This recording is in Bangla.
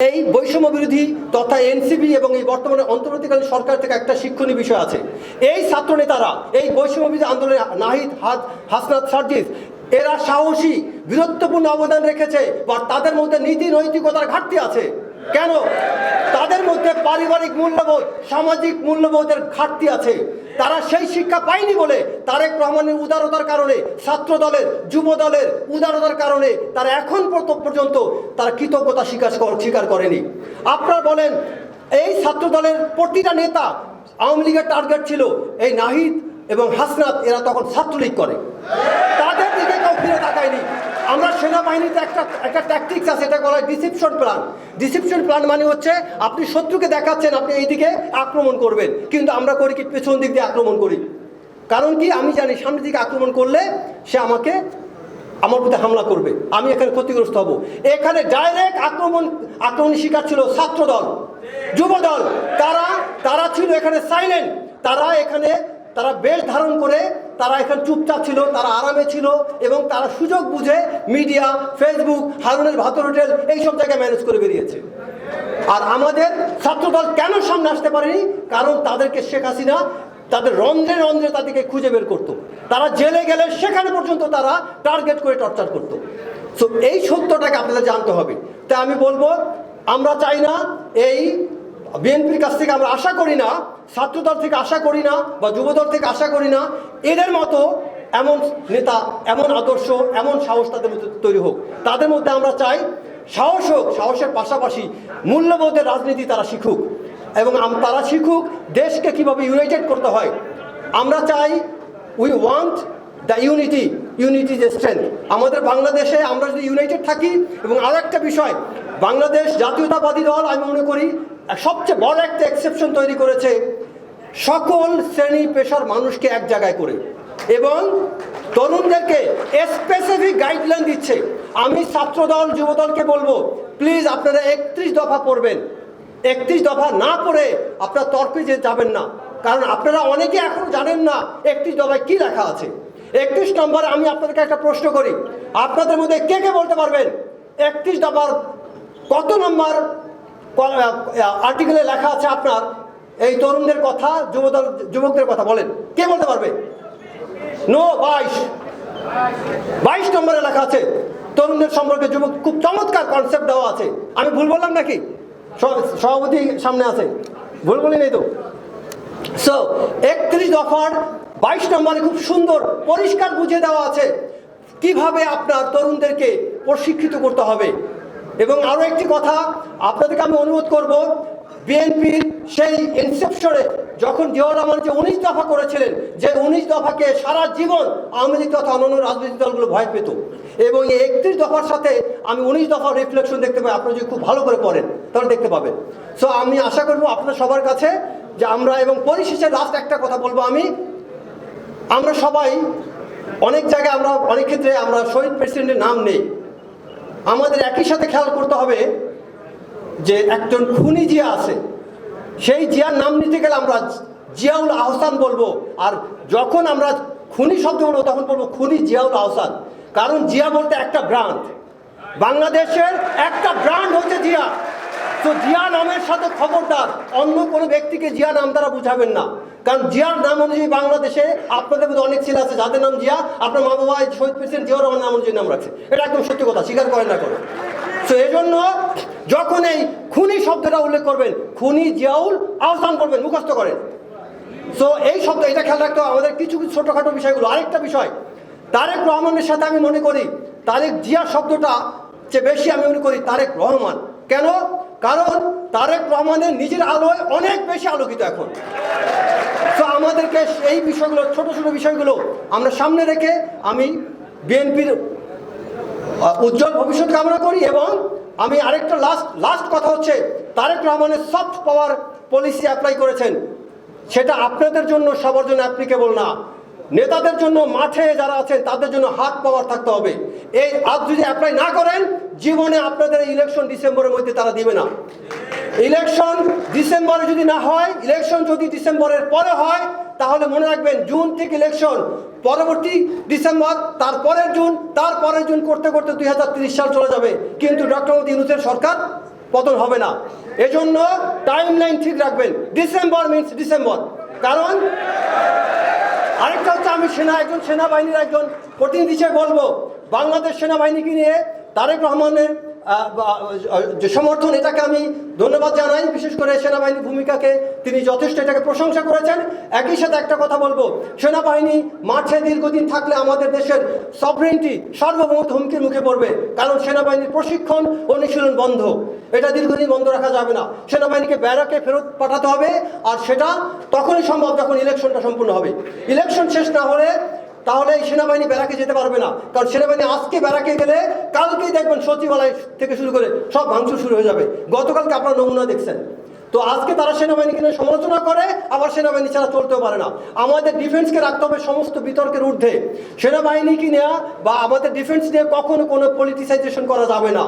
এই বৈষম্য বিরোধী তথা এনসিবি এবং এই বর্তমানে অন্তর্বর্তীকালীন সরকার থেকে একটা শিক্ষণীয় বিষয় আছে। এই ছাত্র নেতারা এই বৈষম্য বিরোধী আন্দোলনে নাহিদ হাত হাসনাত সার্জিস, এরা সাহসী, বীরত্বপূর্ণ অবদান রেখেছে, বা তাদের মধ্যে নীতি নৈতিকতার ঘাটতি আছে। কেন? তাদের মধ্যে পারিবারিক মূল্যবোধ, সামাজিক মূল্যবোধের ঘাটতি আছে। তারা সেই শিক্ষা পায়নি বলে তারেক রহমানের উদারতার কারণে, ছাত্র দলের, যুব দলের উদারতার কারণে তারা এখন পর্য- পর্যন্ত তারা কৃতজ্ঞতা স্বীকার স্বীকার করেনি। আপনারা বলেন, এই ছাত্র দলের প্রতিটা নেতা আওয়ামী লীগের টার্গেট ছিল এই নাহিদ এবং হাসনাত, এরা তখন ছাত্রলীগ করে। তাদের দিকে কেউ ফিরে তাকায়নি। আমরা সেনাবাহিনীতে একটা একটা ট্যাকটিক্স আছে এটা বলা হয় ডিসিপশন প্ল্যান ডিসিপশন প্ল্যান মানে হচ্ছে আপনি শত্রুকে দেখাচ্ছেন, আপনি এইদিকে আক্রমণ করবেন। কিন্তু আমরা করি কি, পেছন দিক দিয়ে আক্রমণ করি। কারণ কি, আমি জানি সামনের দিকে আক্রমণ করলে সে আমাকে, আমার প্রতি হামলা করবে। আমি এখানে ক্ষতিগ্রস্ত হব। এখানে ডাইরেক্ট আক্রমণ, আক্রমণের শিকার ছিল ছাত্র দল যুব দল তারা তারা ছিল এখানে সাইলেন্ট তারা এখানে তারা বেশ ধারণ করে, তারা এখানে চুপচাপ ছিল, তারা আরামে ছিল এবং তারা সুযোগ বুঝে মিডিয়া, ফেসবুক, হারুনের ভাতর হোটেল এইসব জায়গায় ম্যানেজ করে বেরিয়েছে। আর আমাদের ছাত্রদল কেন সামনে আসতে পারেনি? কারণ তাদেরকে শেখ হাসিনা তাদের রন্ধ্রে রন্ধ্রে তাদেরকে খুঁজে বের করতো। তারা জেলে গেলে সেখানে পর্যন্ত তারা টার্গেট করে টর্চার করতো। সো এই সত্যটাকে আপনাদের জানতে হবে। তাই আমি বলব, আমরা চাই না এই বিএনপির কাছ থেকে আমরা আশা করি না ছাত্রদল থেকে আশা করি না বা যুবদল থেকে আশা করি না, এদের মতো এমন নেতা, এমন আদর্শ, এমন সাহস তাদের মধ্যে তৈরি হোক। তাদের মধ্যে আমরা চাই সাহস হোক, সাহসের পাশাপাশি মূল্যবোধের রাজনীতি তারা শিখুক। এবং তারা শিখুক দেশকে কীভাবে ইউনাইটেড করতে হয়। আমরা চাই we want the unity unity যে স্ট্রেংথ আমাদের বাংলাদেশে আমরা যদি ইউনাইটেড থাকি, এবং আরও একটা বিষয়, বাংলাদেশ জাতীয়তাবাদী দল আমি মনে করি সবচেয়ে বড় একটা এক্সেপশন তৈরি করেছে সকল শ্রেণি পেশার মানুষকে এক জায়গায় করে। এবং তরুণদেরকে স্পেসিফিক গাইডলাইন দিচ্ছে। আমি ছাত্রদল, যুবদলকে বলব প্লিজ আপনারা একত্রিশ দফা পড়বেন। একত্রিশ দফা না পড়ে আপনার তর্কে যে যাবেন না। কারণ আপনারা অনেকে এখন জানেন না একত্রিশ দফায় কি লেখা আছে। একত্রিশ নম্বরে আমি আপনাদেরকে একটা প্রশ্ন করি। আপনাদের মধ্যে কে কে বলতে পারবেন? একত্রিশ দফার কত নম্বর? আর্টিকেলে লেখা আছে আপনার, এই তরুণদের কথা, যুবদল, যুবকদের কথা, বলেন। কে বলতে পারবে? নো, বাইশ। বাইশ নম্বরে লেখা আছে, তরুণদের সম্পর্কে যুবক, খুব চমৎকার কনসেপ্ট দেওয়া আছে। আমি ভুল বললাম নাকি? সভ- সভাপতি সামনে আছে। ভুল বলি নেই তো? সো একত্রিশ দফার বাইশ নম্বরে খুব সুন্দর, পরিষ্কার বুঝিয়ে দেওয়া আছে, কীভাবে আপনার তরুণদেরকে প্রশিক্ষিত করতে হবে। এবং আরও একটি কথা আপনাদেরকে আমি অনুরোধ করব, বিএনপির সেই ইনসেপশনে যখন জিয়াউর রহমান যে উনিশ দফা করেছিলেন, যে উনিশ দফাকে সারা জীবন আওয়ামী লীগ তথা অন্যান্য রাজনৈতিক দলগুলো ভয় পেত। এবং এই একত্রিশ দফার সাথে আমি উনিশ দফার রিফ্লেকশন দেখতে পাই, আপনারা যদি খুব ভালো করে পড়েন, তাহলে দেখতে পাবেন। সো আমি আশা করব আপনার সবার কাছে যে আমরা এবং পরিশেষে লাস্ট একটা কথা বলব আমি। আমরা সবাই, অনেক জায়গায় আমরা, অনেক ক্ষেত্রে আমরা শহীদ প্রেসিডেন্টের নাম নেই। আমাদের একই সাথে খেয়াল করতে হবে যে একজন খুনি জিয়া আছে। সেই জিয়ার নাম নিতে গেলে আমরা জিয়াউল আহসান বলব। আর যখন আমরা খুনি শব্দ বলব, তখন বলব খুনি জিয়াউল আহসান। কারণ জিয়া বলতে একটা ব্র্যান্ড। বাংলাদেশের একটা ব্র্যান্ড হচ্ছে জিয়া। তো জিয়া নামের সাথে খবরদার। অন্য কোনো ব্যক্তিকে জিয়া নাম দ্বারা বুঝাবেন না। কারণ জিয়ার নাম অনুযায়ী বাংলাদেশে আপনাদের মধ্যে অনেক ছেলে আছে, যাদের নাম জিয়া, আপনার মা বাবা শহীদ প্রেসিডেন্ট জিয়াউর রহমান নাম অনুযায়ী নাম রাখছে। এটা একদম সত্যি কথা, স্বীকার করেন না করে তো এই জন্য যখন এই খুনি শব্দটা উল্লেখ করবেন, খুনি জিয়াউল আহসান করবেন মুখস্থ করেন। সো এই শব্দ, এটা খেয়াল রাখতে হবে, আমাদের কিছু কিছু ছোটোখাটো বিষয়গুলো। আরেকটা বিষয়, তারেক রহমানের সাথে আমি মনে করি, তারেক জিয়া শব্দটা যে বেশি আমি মনে করি তারেক রহমান। কেন? কারণ তারেক রহমানের নিজের আলোয় অনেক বেশি আলোকিত এখন। আমাদেরকে এই বিষয়গুলো, ছোট ছোট বিষয়গুলো আমরা সামনে রেখে আমি বিএনপির উজ্জ্বল ভবিষ্যৎ কামনা করি এবং আমি আরেকটা লাস্ট লাস্ট কথা হচ্ছে, তারেক রহমানের সফট পাওয়ার পলিসি অ্যাপ্লাই করেছেন। সেটা আপনাদের জন্য, সবার জন্য অ্যাপ্লিকেবল না। নেতাদের জন্য, মাঠে যারা আছেন, তাদের জন্য হাত পাওয়ার থাকতে হবে। এই আজ যদি অ্যাপ্লাই না করেন, জীবনে আপনাদের ইলেকশন ডিসেম্বরের মধ্যে তারা দিবে না। ইলেকশন ডিসেম্বরে যদি না হয়, ইলেকশন যদি ডিসেম্বরের পরে হয়, তাহলে মনে রাখবেন জুন থেকে ইলেকশন পরবর্তী ডিসেম্বর, তারপরের জুন তারপরের জুন করতে করতে দুই হাজার তিরিশ সাল চলে যাবে। কিন্তু ডক্টর মোদী ইউনুসের সরকার পতন হবে না। এজন্য টাইম লাইন ঠিক রাখবেন। December means December. কারণ আরেকটা হচ্ছে আমি সেনা একজন, সেনাবাহিনীর একজন প্রতিনিধি হিসেবে বলব। বাংলাদেশ সেনাবাহিনীকে নিয়ে তারেক রহমানের যে সমর্থন, এটাকে আমি ধন্যবাদ জানাই। বিশেষ করে সেনাবাহিনীর ভূমিকাকে তিনি যথেষ্ট এটাকে প্রশংসা করেছেন। একই সাথে একটা কথা বলব, সেনাবাহিনী মাঠে দীর্ঘদিন থাকলে আমাদের দেশের সভরেন্টি সার্বভৌমত্ব হুমকির মুখে পড়বে, কারণ সেনাবাহিনীর প্রশিক্ষণ অনুশীলন বন্ধ। এটা দীর্ঘদিন বন্ধ রাখা যাবে না। সেনাবাহিনীকে ব্যারাকে ফেরত পাঠাতে হবে, আর সেটা তখনই সম্ভব যখন ইলেকশনটা সম্পূর্ণ হবে। ইলেকশন শেষ না হলে তাহলে এই সেনাবাহিনী ব্যারাকে যেতে পারবে না। কারণ সেনাবাহিনী আজকে ব্যারাকে গেলে কালকেই দেখবেন সচিবালয় থেকে শুরু করে সব ভাঙচুর শুরু হয়ে যাবে। গতকালকে আপনারা নমুনা দেখছেন। তো আজকে তারা সেনাবাহিনীকে নিয়ে সমালোচনা করে, আবার সেনাবাহিনী ছাড়া চলতেও পারে না। আমাদের ডিফেন্সকে রাখতে হবে সমস্ত বিতর্কের ঊর্ধ্বে। সেনাবাহিনীকে নেওয়া বা আমাদের ডিফেন্স নিয়ে কখনো কোনো পলিটিসাইজেশন করা যাবে না।